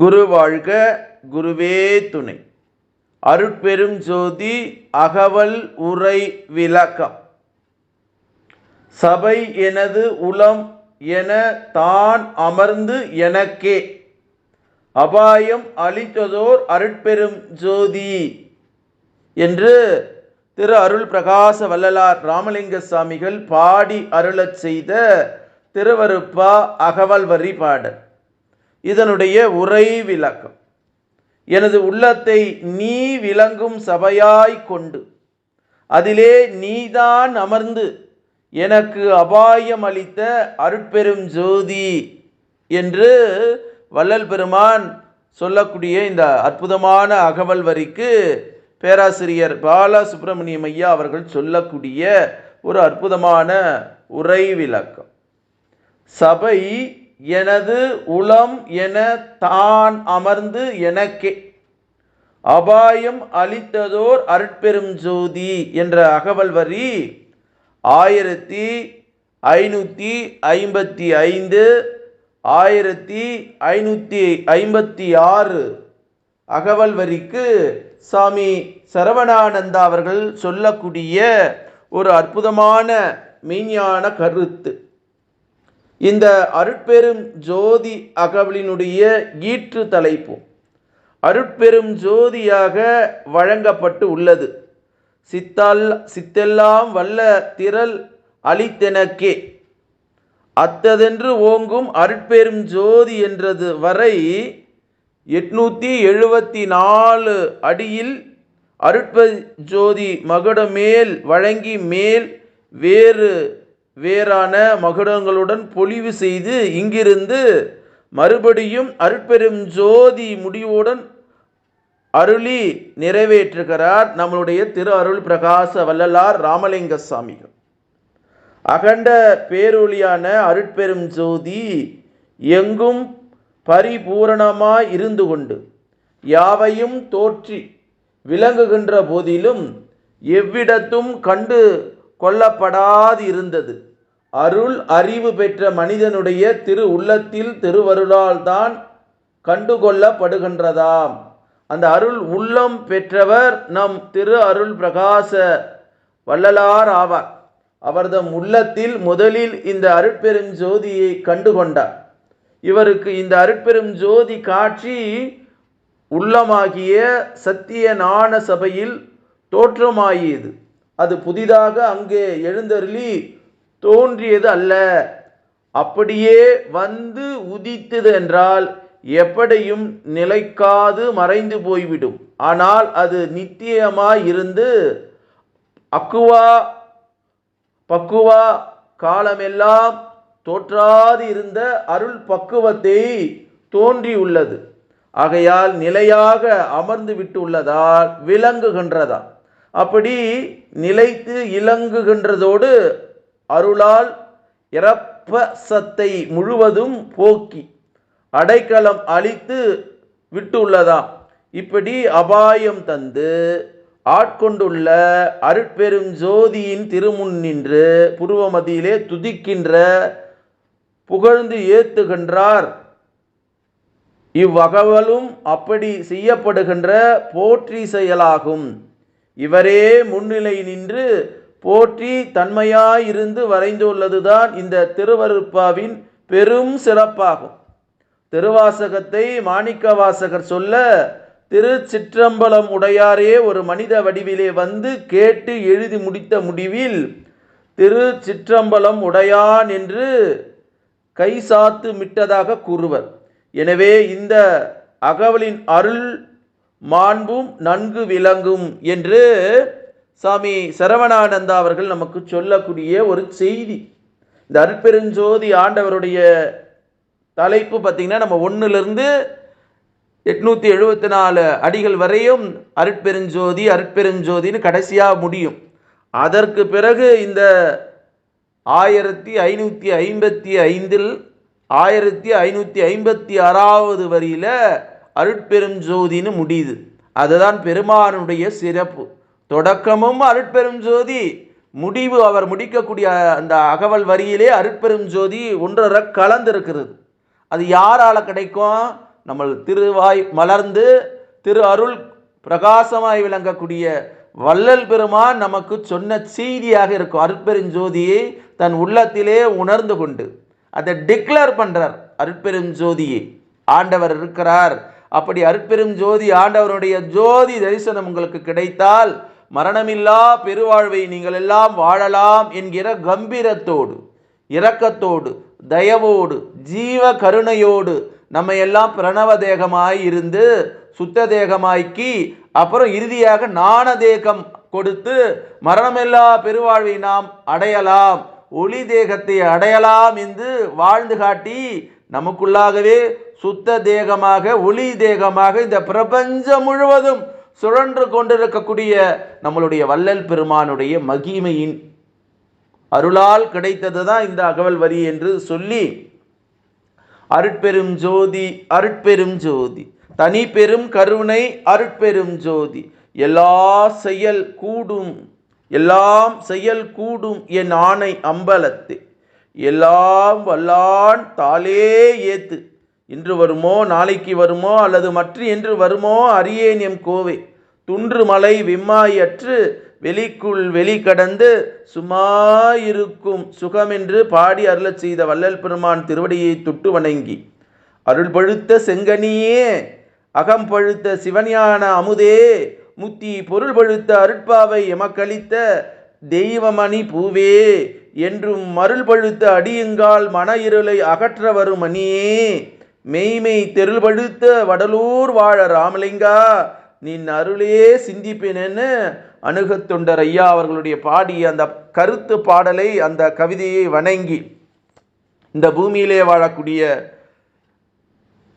குரு வாழ்க குருவே துணை. அருட்பெரும் ஜோதி அகவல் உரை விளக்கம். சபை எனது உளம் என தான் அமர்ந்து எனக்கே. அபாயம் அளித்ததோர் அருட்பெரும் ஜோதி என்று திரு அருள் பிரகாச வல்லலார் ராமலிங்க சாமிகள் பாடி அருளச் செய்த திருவருப்பா அகவல் வரி பாடல். இதனுடைய உரை விளக்கம். எனது உள்ளத்தை நீ விளங்கும் சபையாய் கொண்டு அதிலே நீதான் அமர்ந்து எனக்கு அபாயம் அளித்த அருட்பெரும் ஜோதி என்று வள்ளல் பெருமான் சொல்லக்கூடிய இந்த அற்புதமான அகவல் வரிக்கு பேராசிரியர் பாலா சுப்பிரமணியம் ஐயா அவர்கள் சொல்லக்கூடிய ஒரு அற்புதமான உரை விளக்கம். சபை எனது உளம் என தான் அமர்ந்து எனக்கே அபாயம் அளித்ததோர் அருட்பெரும் ஜோதி என்ற அகவல் வரி ஆயிரத்தி ஐநூற்றி ஐம்பத்தி ஐந்து ஆயிரத்தி ஐநூற்றி ஐம்பத்தி ஆறு அகவல் வரிக்கு சாமி சரவணானந்தா அவர்கள் சொல்லக்கூடிய ஒரு அற்புதமான மெய்ஞான கருத்து. இந்த அருட்பெரும் ஜோதி அகவலினுடைய ஈற்று தலைப்பு. அருட்பெரும் ஜோதியாக வழங்கப்பட்டு உள்ளது. சித்தால் சித்தெல்லாம் வல்ல திரள் அளித்தெனக்கே. அத்ததென்று ஓங்கும் அருட்பெரும் ஜோதி என்றது வரை எட்நூற்றி எழுபத்தி நாலு அடியில் அருட்ப ஜோதி மகுடமேல் வழங்கி மேல் வேறு வேறான மகுடங்களுடன் பொலிவு செய்து இங்கிருந்து மறுபடியும் அருட்பெரும் ஜோதி முடிவுடன் அருளி நிறைவேற்றுகிறார் நம்மளுடைய திரு அருள் பிரகாச வள்ளலார் ராமலிங்க சாமிகள். அகண்ட பேரொளியான அருட்பெரும் ஜோதி எங்கும் பரிபூரணமாய் இருந்து கொண்டு யாவையும் தோற்றி விளங்குகின்ற போதிலும் எவ்விடத்தும் கண்டு கொல்லப்படாது இருந்தது அருள் அறிவு பெற்ற மனிதனுடைய திரு உள்ளத்தில் திருவருளால் தான் கண்டுகொள்ளப்படுகின்றதாம். அந்த அருள் உள்ளம் பெற்றவர் நம் திரு அருள் பிரகாச வள்ளலார் ஆவார். அவர்தம் உள்ளத்தில் முதலில் இந்த அருட்பெரும் ஜோதியை கண்டுகொண்டார். இவருக்கு இந்த அருட்பெரும் ஜோதி காட்சி உள்ளமாகிய சத்திய நாண சபையில் தோற்றமாகியது அது புதிதாக அங்கே எழுந்தருளி தோன்றியது அல்ல. அப்படியே வந்து உதித்தது என்றால் எப்படியும் நிலைக்காது மறைந்து போய்விடும். ஆனால் அது நித்தியமாய் இருந்து அக்குவா பக்குவா காலமெல்லாம் தோற்றாது இருந்த அருள் பக்குவத்தை தோன்றியுள்ளது. ஆகையால் நிலையாக அமர்ந்து விட்டுள்ளதால் விளங்குகின்றதா? அப்படி நிலைத்து இலங்குகின்றதோடு அருளால் இறப்பசத்தை முழுவதும் போக்கி அடைக்கலம் அளித்து விட்டுள்ளதாம். இப்படி அபாயம் தந்து ஆட்கொண்டுள்ள அருட்பெரும் ஜோதியின் திருமுன் நின்று புருவமதியிலே துதிக்கின்ற புகழ்ந்து ஏத்துகின்றார். இவ்வகவலும் அப்படி செய்யப்படுகின்ற போற்றி செயலாகும். இவரே முன்னிலை நின்று போற்றி தன்மையாயிருந்து வரைந்துள்ளதுதான் இந்த திருவருப்பாவின் பெரும் சிறப்பாகும். திருவாசகத்தை மாணிக்க வாசகர் சொல்ல திருச்சிற்றம்பலம் உடையாரே ஒரு மனித வடிவிலே வந்து கேட்டு எழுதி முடித்த முடிவில் திருச்சிற்றம்பலம் உடையான் என்று கை சாத்து மிட்டதாக கூறுவர். எனவே இந்த அகவலின் அருள் மாண்பும் நன்கு விளங்கும் என்று சாமி சரவணானந்தா அவர்கள் நமக்கு சொல்லக்கூடிய ஒரு செய்தி. இந்த அற்பெருஞ்சோதி ஆண்டவருடைய தலைப்பு பார்த்திங்கன்னா நம்ம ஒன்றுலேருந்து எட்நூற்றி எழுபத்தி நாலு அடிகள் வரையும் அருட்பெருஞ்சோதி அருட்பெருஞ்சோதின்னு கடைசியாக முடியும். அதற்கு பிறகு இந்த ஆயிரத்தி ஐநூற்றி ஐம்பத்தி ஐந்தில் ஆயிரத்தி ஐநூற்றி ஐம்பத்தி ஆறாவது வரியில் அருட்பெரும் ஜோதின்னு முடியுது. அதுதான் பெருமானுடைய சிறப்பு. தொடக்கமும் அருட்பெரும் ஜோதி முடிவு அவர் முடிக்கக்கூடிய அந்த அகவல் வரியிலே அருட்பெரும் ஜோதி ஒன்றரை கலந்திருக்கிறது. அது யாரால் கிடைக்கும்? நம்ம திருவாய் மலர்ந்து திரு அருள் பிரகாசமாய் விளங்கக்கூடிய வள்ளல் பெருமான் நமக்கு சொன்ன செய்தியாக இருக்கும். அருட்பெருஞ்சோதியை தன் உள்ளத்திலே உணர்ந்து கொண்டு அதை டிக்ளேர் பண்றார் அருட்பெருஞ்சோதியை. ஆண்டவர் இருக்கிறார். அப்படி அற்பெரும் ஜோதி ஆண்டவருடைய ஜோதி தரிசனம் உங்களுக்கு கிடைத்தால் மரணமில்லா பெருவாழ்வை நீங்கள் எல்லாம் வாழலாம் என்கிற கம்பீரத்தோடு இரக்கத்தோடு தயவோடு ஜீவ கருணையோடு நம்ம எல்லாம் பிரணவ தேகமாய் இருந்து சுத்த தேகமாக்கி அப்புறம் இறுதியாக நாண தேகம் கொடுத்து மரணமில்லா பெருவாழ்வை நாம் அடையலாம் ஒளி தேகத்தை அடையலாம் என்று வாழ்ந்து காட்டி நமக்குள்ளாகவே சுத்த தேகமாக ஒளி தேகமாக இந்த பிரபஞ்சம் முழுவதும் சுழன்று கொண்டிருக்கக்கூடிய நம்மளுடைய வள்ளல் பெருமானுடைய மகிமையின் அருளால் கிடைத்தது தான் இந்த அகவல் வரி என்று சொல்லி அருட்பெரும் ஜோதி அருட்பெரும் ஜோதி தனி பெரும் கருணை அருட்பெரும் ஜோதி எல்லா செயல் கூடும் எல்லாம் செயல் கூடும் என் ஆணை அம்பலத்து எல்லாம் வல்லான் தாளே ஏத்து. இன்று வருமோ நாளைக்கு வருமோ அல்லது மற்ற என்று வருமோ அறியேன் எம் கோவை. துன்று மலை விம்மாயற்று வெளிக்குள் வெளி கடந்து சுமாயிருக்கும் இருக்கும் சுகமென்று பாடி அருளச் செய்த வள்ளல் பெருமான் திருவடியை தொட்டு வணங்கி. அருள் பழுத்த செங்கனியே அகம் பழுத்த சிவஞான அமுதே முத்தி பொருள் பழுத்த அருட்பாவை எமக்களித்த தெய்வமணி பூவே என்றும் மருள் பழுத்த அடியுங்கால் மன இருளை அகற்ற வரும் மணியே மெய்மை தெருள்படுத்த வடலூர் வாழ ராமலிங்கா நின் அருளே சிந்திப்பேனேன்னு அணுகத்தொண்டர் ஐயா அவர்களுடைய பாடிய அந்த கருத்து பாடலை அந்த கவிதையை வணங்கி இந்த பூமியிலே வாழக்கூடிய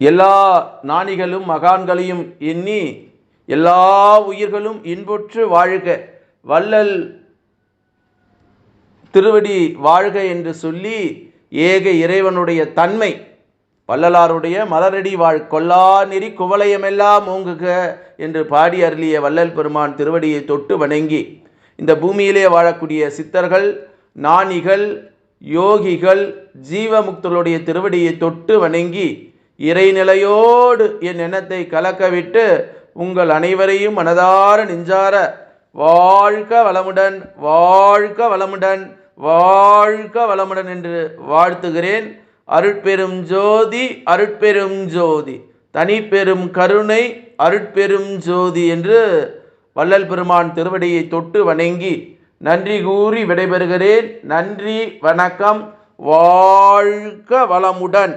எல்லா நாணிகளும் மகான்களையும் எண்ணி எல்லா உயிர்களும் இன்புற்று வாழ்க வள்ளல் திருவடி வாழ்க என்று சொல்லி ஏக இறைவனுடைய தன்மை வள்ளலாருடைய மலரடி வாழ் கொல்லா நெறி குவளையமெல்லாம் ஓங்குக என்று பாடி அருளிய வள்ளல் பெருமான் திருவடியை தொட்டு வணங்கி இந்த பூமியிலே வாழக்கூடிய சித்தர்கள் நாணிகள் யோகிகள் ஜீவமுக்தர்களுடைய திருவடியை தொட்டு வணங்கி இறைநிலையோடு என் எண்ணத்தை கலக்கவிட்டு உங்கள் அனைவரையும் மனதார நெஞ்சார வாழ்க வளமுடன் வாழ்க வளமுடன் வாழ்க வளமுடன் என்று வாழ்த்துகிறேன். அருட்பெரும் ஜோதி அருட்பெரும் ஜோதி. தனிப்பெரும் கருணை அருட்பெரும் ஜோதி என்று வள்ளல் பெருமான் திருவடியை தொட்டு வணங்கி நன்றி கூறி விடைபெறுகிறேன். நன்றி வணக்கம் வாழ்க வளமுடன்.